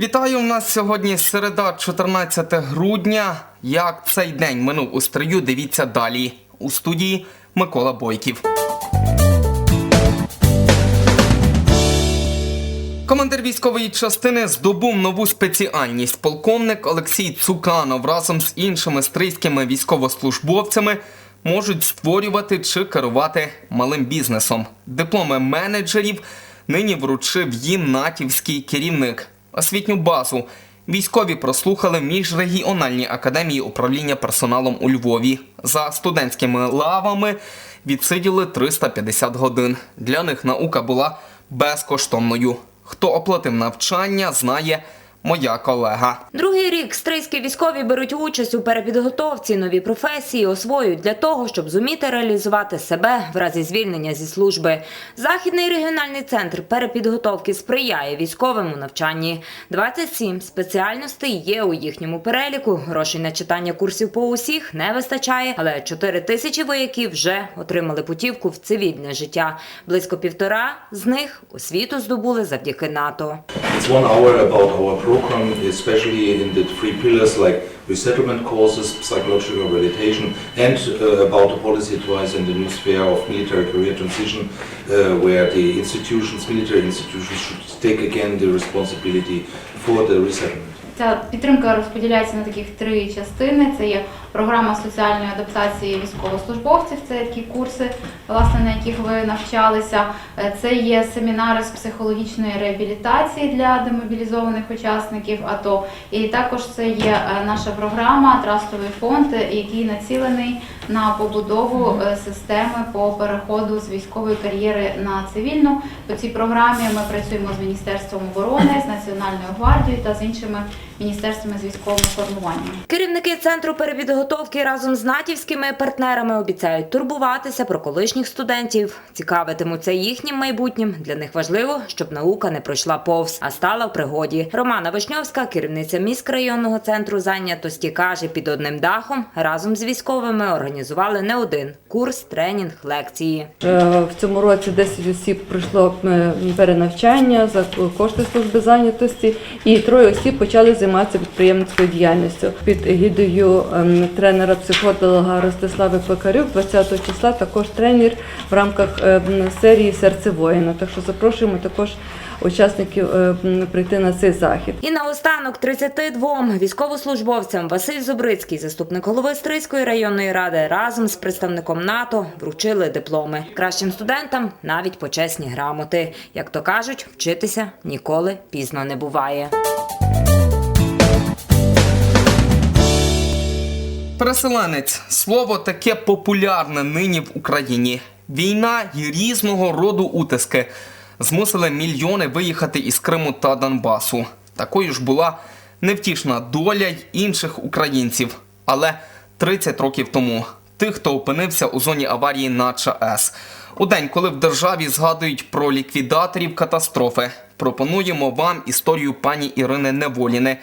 Вітаю у нас сьогодні середа, 14 грудня. Як цей день минув у стрию, дивіться далі. У студії Микола Бойків. Командир військової частини здобув нову спеціальність. Полковник Олексій Цуканов разом з іншими стрийськими військовослужбовцями можуть створювати чи керувати малим бізнесом. Дипломи менеджерів нині вручив їм натівський керівник. Освітню базу військові прослухали міжрегіональні академії управління персоналом у Львові. За студентськими лавами відсиділи 350 годин. Для них наука була безкоштовною. Хто оплатив навчання, знає моя колега. Другий рік стрийські військові беруть участь у перепідготовці, нові професії освоюють для того, щоб зуміти реалізувати себе в разі звільнення зі служби. Західний регіональний центр перепідготовки сприяє військовим у навчанні. 27 спеціальностей є у їхньому переліку. Грошей на читання курсів по усіх не вистачає, але 4 тисячі вояків вже отримали путівку в цивільне життя. Близько півтора з них освіту здобули завдяки НАТО. It's one hour about our program, especially in the three pillars like resettlement courses, psychological rehabilitation, and uh, about the policy advice in the new sphere of military career transition, uh, where the institutions, military institutions, should take again the responsibility for the resettlement. Ця підтримка розподіляється на таких три частини. Це є програма соціальної адаптації військовослужбовців, це такі курси, власне, на яких ви навчалися. Е, Це є семінари з психологічної реабілітації для демобілізованих учасників АТО. І також це є е, наша програма Трастовий фонд, е, який націлений на побудову системи по переходу з військової кар'єри на цивільну. По цій програмі ми працюємо з Міністерством оборони, з Національною гвардією та з іншими міністерствами з військовими формуваннями. Керівники центру перепідготовки разом з натівськими партнерами обіцяють турбуватися про колишніх студентів, цікавитимуться їхнім майбутнім. Для них важливо, щоб наука не пройшла повз, а стала в пригоді. Романа Вишньовська, керівниця міськрайонного центру зайнятості, каже, під одним дахом разом з військовими організували не один курс, тренінг, лекції. Е, В цьому році 10 осіб пройшло е, перенавчання за кошти служби зайнятості, і троє осіб почали займатися підприємницькою діяльністю під егідою ем, тренера психолога Ростислави Пекарюк. 20 числа також тренер в рамках ем, серії Серце воїна. Так що запрошуємо також учасників ем, прийти на цей захід. І наостанок 32 військовослужбовцям Василь Зубрицький, заступник голови Стрийської районної ради, разом з представником НАТО вручили дипломи. Кращим студентам навіть почесні грамоти. Як то кажуть, вчитися ніколи пізно не буває. Переселенець слово таке популярне нині в Україні. Війна і різного роду утиски змусили мільйони виїхати із Криму та Донбасу. Такою ж була невтішна доля й інших українців. Але 30 років тому тих, хто опинився у зоні аварії на ЧАЕС. У день, коли в державі згадують про ліквідаторів катастрофи, пропонуємо вам історію пані Ірини Неволіни.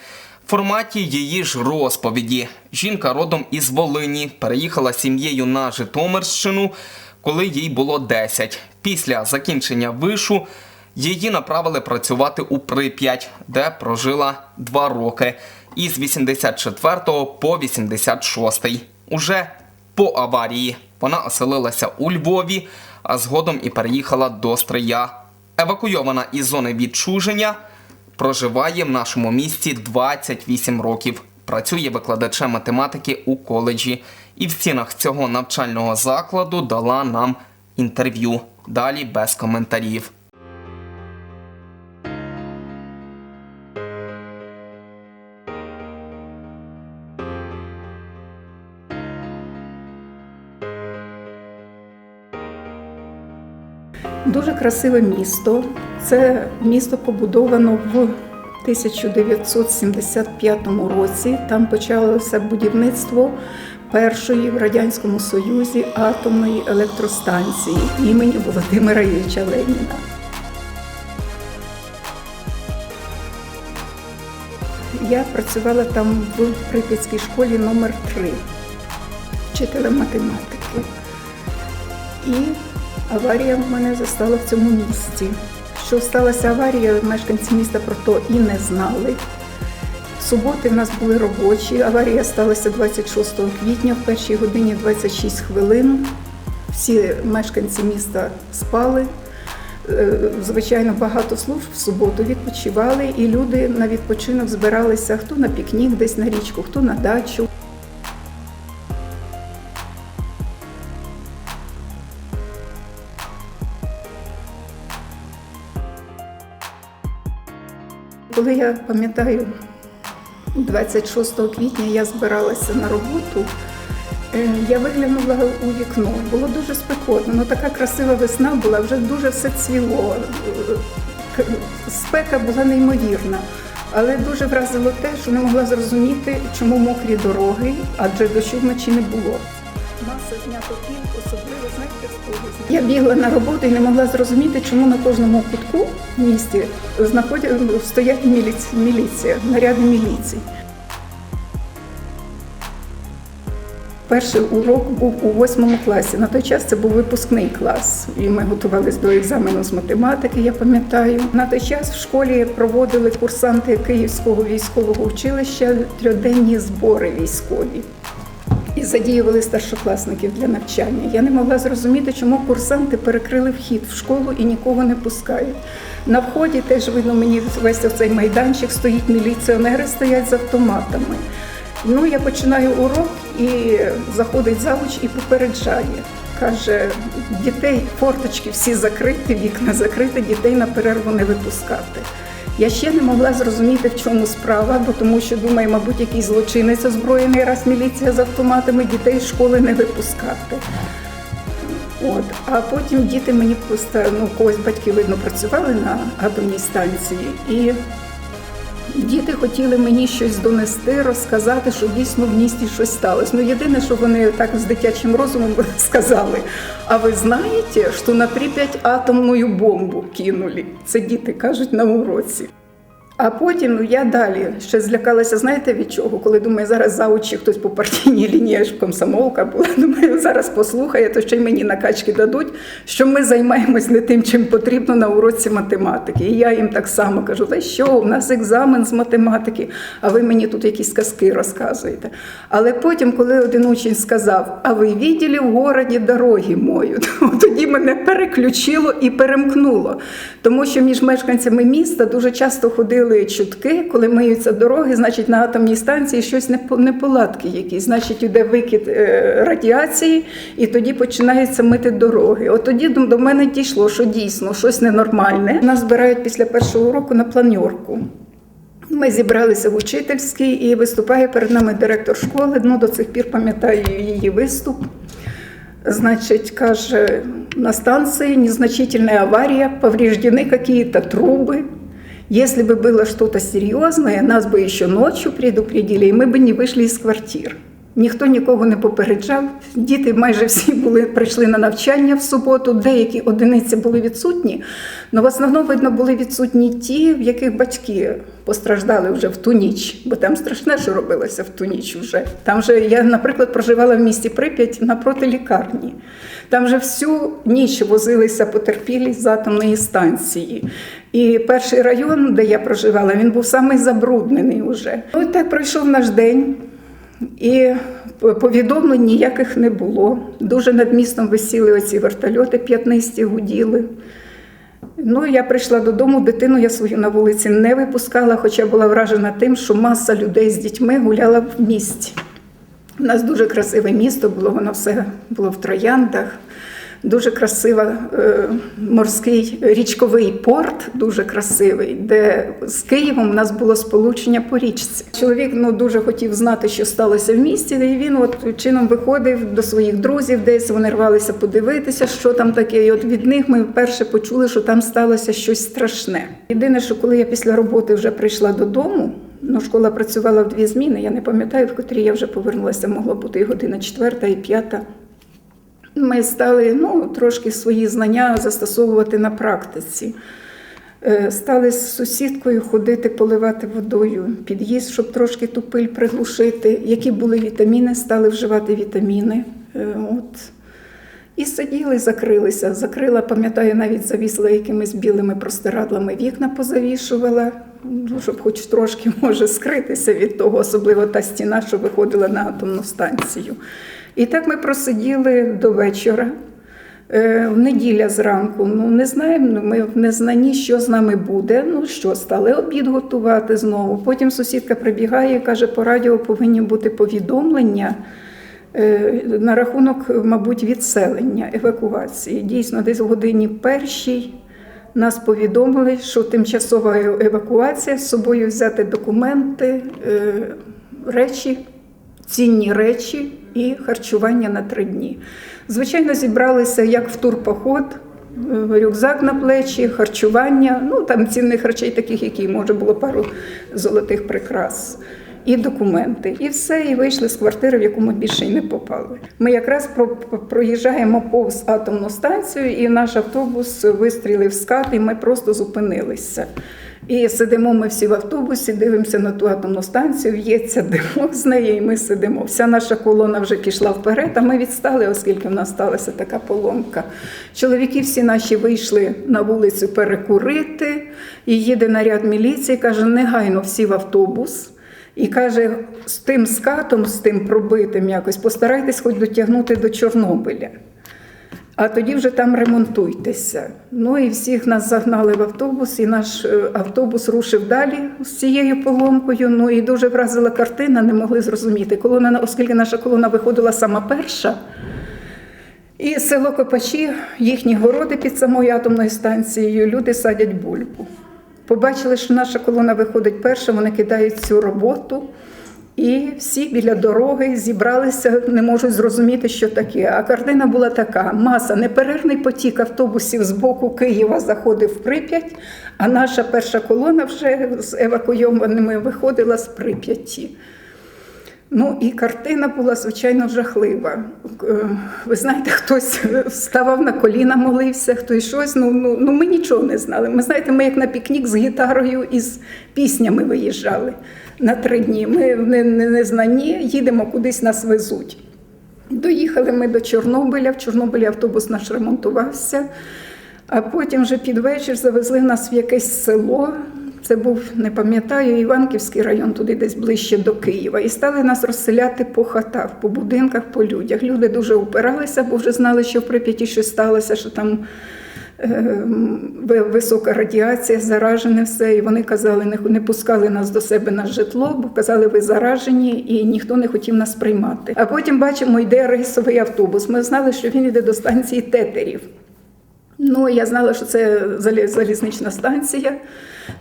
Форматі її ж розповіді. Жінка родом із Волині переїхала сім'єю на Житомирщину, коли їй було 10. Після закінчення вишу її направили працювати у Прип'ять, де прожила два роки із 84 по 86. Уже по аварії вона оселилася у Львові, а згодом і переїхала до Стрия. Евакуйована із зони відчуження проживає в нашому місті 28 років. Працює викладачем математики у коледжі і в стінах цього навчального закладу дала нам інтерв'ю. Далі без коментарів. Дуже красиве місто. Це місто побудовано в 1975 році. Там почалося будівництво першої в Радянському Союзі атомної електростанції імені Володимира Ілліча Леніна. Я працювала там в Прип'ятській школі номер 3 вчителем математики. І аварія мене застала в цьому місці. що сталася аварія, мешканці міста про то і не знали. Суботи в нас були робочі. Аварія сталася 26 квітня в першій годині 26 хвилин. Всі мешканці міста спали. Е, Звичайно, багато служб в суботу відпочивали, і люди на відпочинок збиралися хто на пікнік десь на річку, хто на дачу. Коли я пам'ятаю, 26 квітня я збиралася на роботу, е, я виглянула у вікно. Було дуже спекотно. Ну така красива весна була, вже дуже все цвіло. Е, Спека була неймовірна. Але дуже вразило те, що не могла зрозуміти, чому мокрі дороги, адже дощу вночі не було. Маса знято особливо знаєте, з? Я бігла на роботу і не могла зрозуміти, чому на кожному кутку в місті знаходять стоять міліція, міліція, наряди міліції. Перший урок був у восьмому класі. На той час це був випускний клас, і ми готувалися до екзамену з математики. Я пам'ятаю. На той час в школі проводили курсанти Київського військового училища трьоденні збори військові і задіювали старшокласників для навчання. Я не могла зрозуміти, чому курсанти перекрили вхід в школу і нікого не пускають. На вході теж видно мені весь цей майданчик стоїть міліціонери, стоять з автоматами. Ну, я починаю урок і заходить завуч і попереджає. Каже, дітей, форточки всі закриті, вікна закриті, дітей на перерву не випускати. Я ще не могла зрозуміти, в чому справа, бо тому що думаю, мабуть, якийсь злочинець озброєний, раз міліція з автоматами дітей з школи не випускати. От. А потім діти мені просто, ну, когось батьки, видно, працювали на атомній станції, і діти хотіли мені щось донести, розказати, що дійсно в місті щось сталося. Ну, єдине, що вони так з дитячим розумом сказали. А ви знаєте, що на Прип'ять атомну бомбу кинули? Це діти кажуть на уроці. А потім я далі ще злякалася, знаєте від чого? Коли думаю, зараз заучі хтось по партійній лінії, ж комсомолка була, думаю, зараз послухає, то ще й мені накачки дадуть, що ми займаємось не тим, чим потрібно на уроці математики. І я їм так само кажу: та що, у нас екзамен з математики, а ви мені тут якісь казки розказуєте. Але потім, коли один учень сказав, а ви бачили в городі дороги мою, то тоді мене переключило і перемкнуло. Тому що між мешканцями міста дуже часто ходили чутки, коли миються дороги, значить на атомній станції щось неполадки якісь, значить йде викид е, радіації, і тоді починаються мити дороги. От тоді до мене дійшло, що дійсно щось ненормальне. Нас збирають після першого уроку на планьорку. Ми зібралися в учительській і виступає перед нами директор школи. Ну, до цих пір пам'ятаю її виступ. Значит, каже, на станции незначительная авария, повреждены какие-то трубы. Если бы было что-то серьезное, нас бы еще ночью предупредили, і ми б не вийшли із квартир. Ніхто нікого не попереджав. Діти майже всі були прийшли на навчання в суботу. Деякі одиниці були відсутні, але в основному видно були відсутні ті, в яких батьки постраждали вже в ту ніч, бо там страшне, що робилося в ту ніч вже. Там же я, наприклад, проживала в місті Прип'ять напроти лікарні. Там вже всю ніч возилися потерпілі з атомної станції. І перший район, де я проживала, він був самий забруднений уже. Ну і так пройшов наш день. І повідомлень ніяких не було. Дуже над містом висіли оці вертольоти п'ятнисті, гуділи. Ну, я прийшла додому, дитину я свою на вулиці не випускала, хоча була вражена тим, що маса людей з дітьми гуляла в місті. У нас дуже красиве місто було, воно все було в трояндах. Дуже красива е, морський річковий порт, дуже красивий, де з Києвом у нас було сполучення по річці. Чоловік ну дуже хотів знати, що сталося в місті, і він от чином виходив до своїх друзів, десь вони рвалися подивитися, що там таке. І от від них ми вперше почули, що там сталося щось страшне. Єдине, що коли я після роботи вже прийшла додому. Ну, школа працювала в дві зміни. Я не пам'ятаю, в котрій я вже повернулася, могла бути і година четверта, і п'ята. Ми стали ну, трошки свої знання застосовувати на практиці. Е, Стали з сусідкою ходити, поливати водою під'їзд, щоб трошки ту пиль приглушити. Які були вітаміни, стали вживати вітаміни. Е, От. І сиділи, закрилися. Закрила, пам'ятаю, навіть завісила якимись білими простирадлами вікна позавішувала, ну, щоб хоч трошки може скритися від того, особливо та стіна, що виходила на атомну станцію. І так ми просиділи до вечора. Е, неділя зранку, ну не знаємо, ну, ми в незнанні, що з нами буде. Ну що, стали обід готувати знову. Потім сусідка прибігає і каже, по радіо повинні бути повідомлення е, на рахунок, мабуть, відселення, евакуації. Дійсно, десь в годині першій нас повідомили, що тимчасова евакуація з собою взяти документи, е, речі, цінні речі і харчування на три дні. Звичайно, зібралися як в турпоход, е, рюкзак на плечі, харчування, ну там цінних речей, таких, які може було пару золотих прикрас. І документи, і все, і вийшли з квартири, в яку ми більше й не попали. Ми якраз про- про- проїжджаємо повз атомну станцію, і наш автобус вистрілив скат, і ми просто зупинилися. І сидимо ми всі в автобусі, дивимося на ту атомну станцію, в'ється димок з неї, і ми сидимо. Вся наша колона вже пішла вперед, а ми відстали, оскільки в нас сталася така поломка. Чоловіки всі наші вийшли на вулицю перекурити, і їде наряд міліції, каже, негайно всі в автобус. І каже, з тим скатом, з тим пробитим якось, постарайтесь хоч дотягнути до Чорнобиля. А тоді вже там ремонтуйтеся. Ну і всіх нас загнали в автобус, і наш е, автобус рушив далі з цією поломкою. Ну і дуже вразила картина, не могли зрозуміти. Колона, оскільки наша колона виходила сама перша, і село Копачі, їхні городи під самою атомною станцією, люди садять бульбу. Побачили, що наша колона виходить перша, вони кидають цю роботу. І всі біля дороги зібралися, не можуть зрозуміти, що таке. А картина була така: маса, неперервний потік автобусів з боку Києва заходив в Прип'ять, а наша перша колона вже з евакуйованими виходила з Прип'яті. Ну і картина була звичайно жахлива. Е, Ви знаєте, хтось ставав на коліна, молився, хтось щось. Ну, ну, ну ми нічого не знали. Ми знаєте, ми як на пікнік з гітарою і з піснями виїжджали на три дні. Ми в не- не- незнанні їдемо кудись нас везуть. Доїхали ми до Чорнобиля. В Чорнобилі автобус наш ремонтувався. А потім вже під вечір завезли нас в якесь село. Це був, не пам'ятаю, Іванківський район, туди десь ближче до Києва. І стали нас розселяти по хатах, по будинках, по людях. Люди дуже упиралися, бо вже знали, що в Прип'яті щось сталося, що там висока радіація, заражене все. І вони казали, не, не пускали нас до себе на житло, бо казали, ви заражені, і ніхто не хотів нас приймати. А потім бачимо, йде рейсовий автобус. Ми знали, що він йде до станції тетерів. Ну, я знала, що це залізнична станція,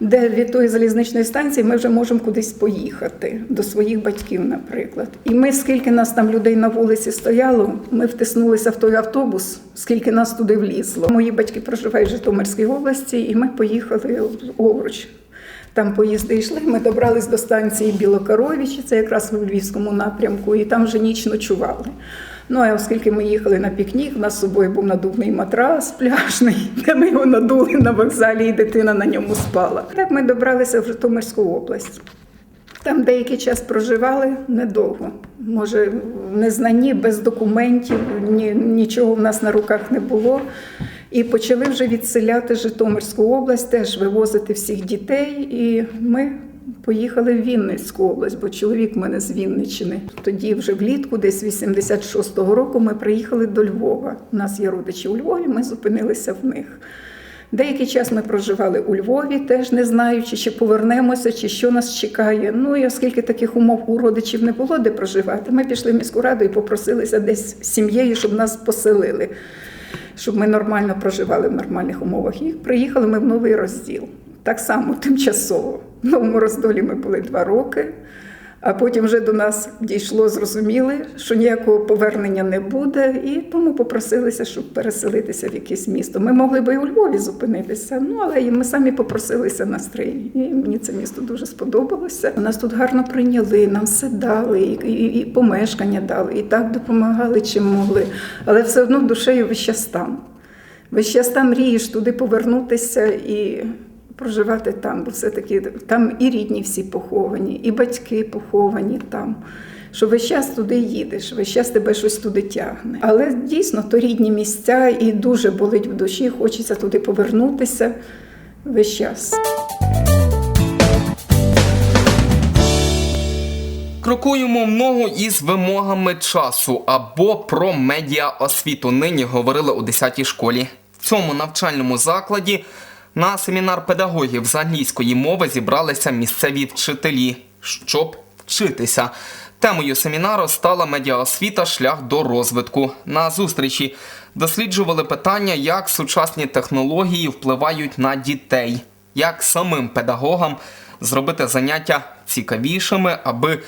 де від тої залізничної станції ми вже можемо кудись поїхати до своїх батьків, наприклад. І ми, скільки нас там людей на вулиці стояло, ми втиснулися в той автобус, скільки нас туди влізло. Мої батьки проживають в Житомирській області, і ми поїхали в. Там поїзди йшли. Ми добрались до станції Білокоровичі, це якраз в Львівському напрямку, і там вже ніч ночували. Ну, а оскільки ми їхали на пікнік, у нас з собою був надувний матрас пляжний, де ми його надули на вокзалі, і дитина на ньому спала. Так ми добралися в Житомирську область. Там деякий час проживали недовго. Може, в незнанні, без документів, ні, нічого в нас на руках не було. І почали вже відселяти Житомирську область, теж вивозити всіх дітей. І ми поїхали в Вінницьку область, бо чоловік в мене з Вінниччини. Тоді, вже влітку, десь 86-го року, ми приїхали до Львова. У нас є родичі у Львові, ми зупинилися в них. Деякий час ми проживали у Львові, теж не знаючи, чи повернемося, чи що нас чекає. Ну і оскільки таких умов у родичів не було де проживати, ми пішли в міську раду і попросилися десь з сім'єю, щоб нас поселили, щоб ми нормально проживали в нормальних умовах. І приїхали ми в новий розділ. Так само тимчасово. Новому роздолі ми були два роки. А потім вже до нас дійшло, зрозуміли, що ніякого повернення не буде, і тому попросилися, щоб переселитися в якесь місто. Ми могли би і у Львові зупинитися, ну але ми самі попросилися на стрий. І мені це місто дуже сподобалося. Нас тут гарно прийняли, нам все дали, і, і, і помешкання дали, і так допомагали, чим могли. Але все одно душею весь час там. Весь час там мрієш туди повернутися і проживати там, бо все-таки там і рідні всі поховані, і батьки поховані там. що весь час туди їдеш, весь час тебе щось туди тягне. Але дійсно то рідні місця і дуже болить в душі, хочеться туди повернутися весь час. Крокуємо в ногу із вимогами часу або про медіаосвіту. Нині говорили у 10-й школі. В цьому навчальному закладі на семінар педагогів з англійської мови зібралися місцеві вчителі, щоб вчитися. Темою семінару стала медіаосвіта шлях до розвитку. На зустрічі досліджували питання, як сучасні технології впливають на дітей, як самим педагогам зробити заняття цікавішими, аби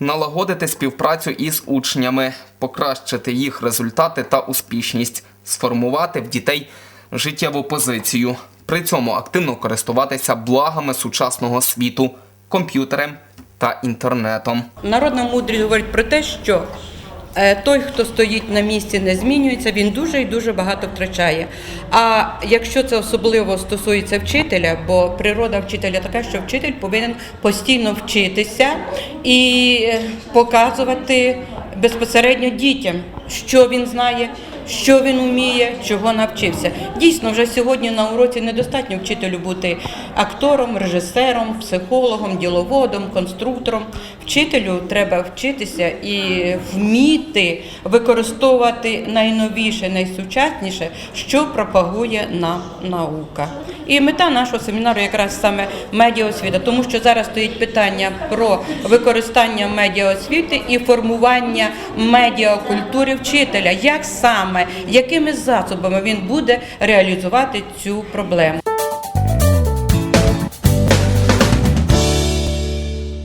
налагодити співпрацю із учнями, покращити їх результати та успішність, сформувати в дітей життєву позицію, при цьому активно користуватися благами сучасного світу, комп'ютерем та інтернетом. Народна мудрість говорить про те, що е, той, хто стоїть на місці, не змінюється, він дуже і дуже багато втрачає. А якщо це особливо стосується вчителя, бо природа вчителя така, що вчитель повинен постійно вчитися і е, показувати безпосередньо дітям, що він знає. Що він вміє, чого навчився. Дійсно, вже сьогодні на уроці недостатньо вчителю бути актором, режисером, психологом, діловодом, конструктором. Вчителю треба вчитися і вміти використовувати найновіше, найсучасніше, що пропагує нам наука. І мета нашого семінару якраз саме медіаосвіта, тому що зараз стоїть питання про використання медіаосвіти і формування медіакультури вчителя, як саме, якими засобами він буде реалізувати цю проблему.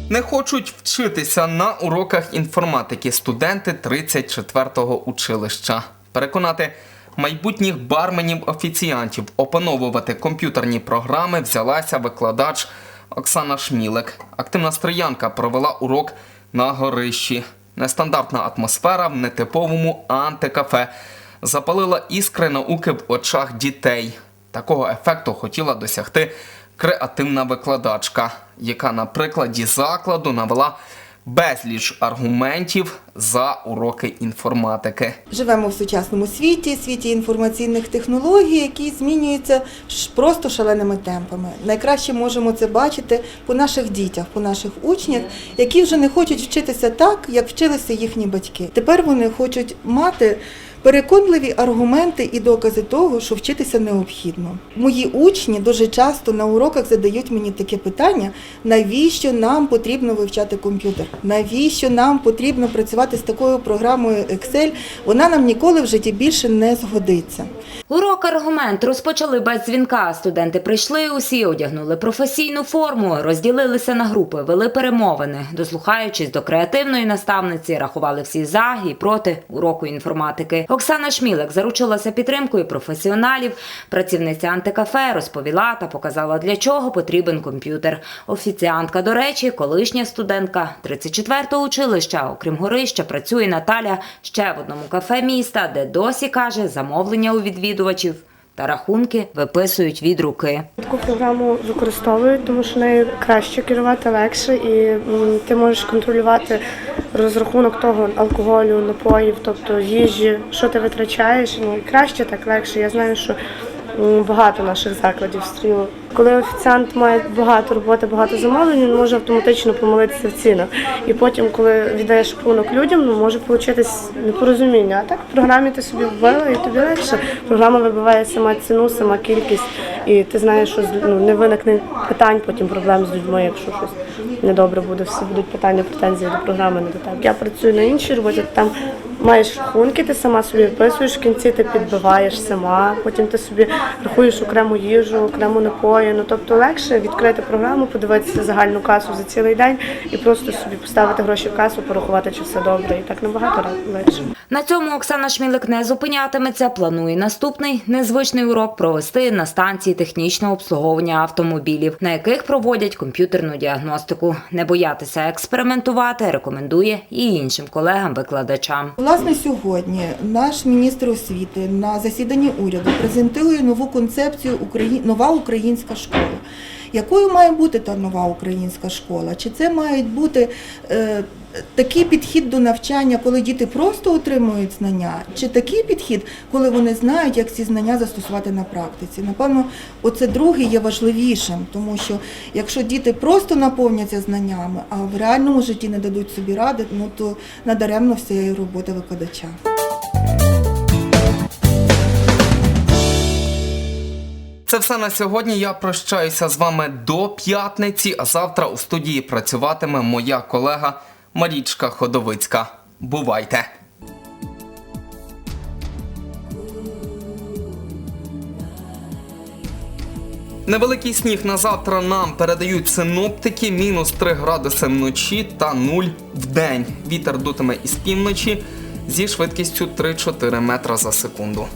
Не хочуть вчитися на уроках інформатики студенти 34-го училища. Переконати майбутніх барменів-офіціантів опановувати комп'ютерні програми взялася викладач Оксана Шмілик. Активна строянка провела урок на горищі. Нестандартна атмосфера в нетиповому антикафе запалила іскри науки в очах дітей. Такого ефекту хотіла досягти креативна викладачка, яка на прикладі закладу навела безліч аргументів за уроки інформатики. Живемо в сучасному світі, світі інформаційних технологій, які змінюються просто шаленими темпами. Найкраще можемо це бачити по наших дітях, по наших учнях, які вже не хочуть вчитися так, як вчилися їхні батьки. Тепер вони хочуть мати. Переконливі аргументи і докази того, що вчитися необхідно. Мої учні дуже часто на уроках задають мені таке питання: навіщо нам потрібно вивчати комп'ютер? Навіщо нам потрібно працювати з такою програмою Excel? Вона нам ніколи в житті більше не згодиться. Урок аргумент розпочали без дзвінка. Студенти прийшли усі, одягнули професійну форму, розділилися на групи, вели перемовини, дослухаючись до креативної наставниці, рахували всі за і проти уроку інформатики. Оксана Шмілик заручилася підтримкою професіоналів. Працівниця антикафе розповіла та показала, для чого потрібен комп'ютер. Офіціантка, до речі, колишня студентка 34-го училища. Окрім горища, працює Наталя ще в одному кафе міста, де досі каже замовлення у відвідувачів та рахунки виписують від руки. Таку програму використовують, тому що нею краще керувати легше, і ти можеш контролювати розрахунок того алкоголю, напоїв, тобто їжі, що ти витрачаєш. Ну краще так легше. Я знаю, що багато наших закладів стріло. Коли офіціант має багато роботи, багато замовлень, він може автоматично помилитися в цінах. І потім, коли віддаєш рахунок людям, ну може получитись непорозуміння. А так в програмі ти собі вбила і тобі легше. Програма вибиває сама ціну, сама кількість, і ти знаєш, що ну, не виникне питань, потім проблем з людьми, якщо щось недобре буде, всі будуть питання, претензії до програми, не до тебе. Я працюю на іншій роботі, там маєш рахунки, ти сама собі виписуєш, в кінці ти підбиваєш сама, потім ти собі рахуєш окрему їжу, окрему напої. Ну тобто легше відкрити програму, подивитися загальну касу за цілий день і просто собі поставити гроші в касу, порахувати, чи все добре, і так набагато легше. На цьому Оксана Шмілик не зупинятиметься. Планує наступний незвичний урок провести на станції технічного обслуговування автомобілів, на яких проводять комп'ютерну діагностику. Не боятися експериментувати рекомендує і іншим колегам-викладачам. Власне, сьогодні наш міністр освіти на засіданні уряду презентує нову концепцію нова українська школа. Якою має бути та нова українська школа? Чи це мають бути е, такий підхід до навчання, коли діти просто отримують знання, чи такий підхід, коли вони знають, як ці знання застосувати на практиці. Напевно, оце друге є важливішим, тому що якщо діти просто наповняться знаннями, а в реальному житті не дадуть собі ради, ну то надаремно вся і робота викладача. Це все на сьогодні. Я прощаюся з вами до п'ятниці, а завтра у студії працюватиме моя колега Марічка Ходовицька. Бувайте! Невеликий сніг на завтра нам передають синоптики, мінус 3 градуси вночі та 0 в день. Вітер дутиме із півночі зі швидкістю 3-4 метра за секунду.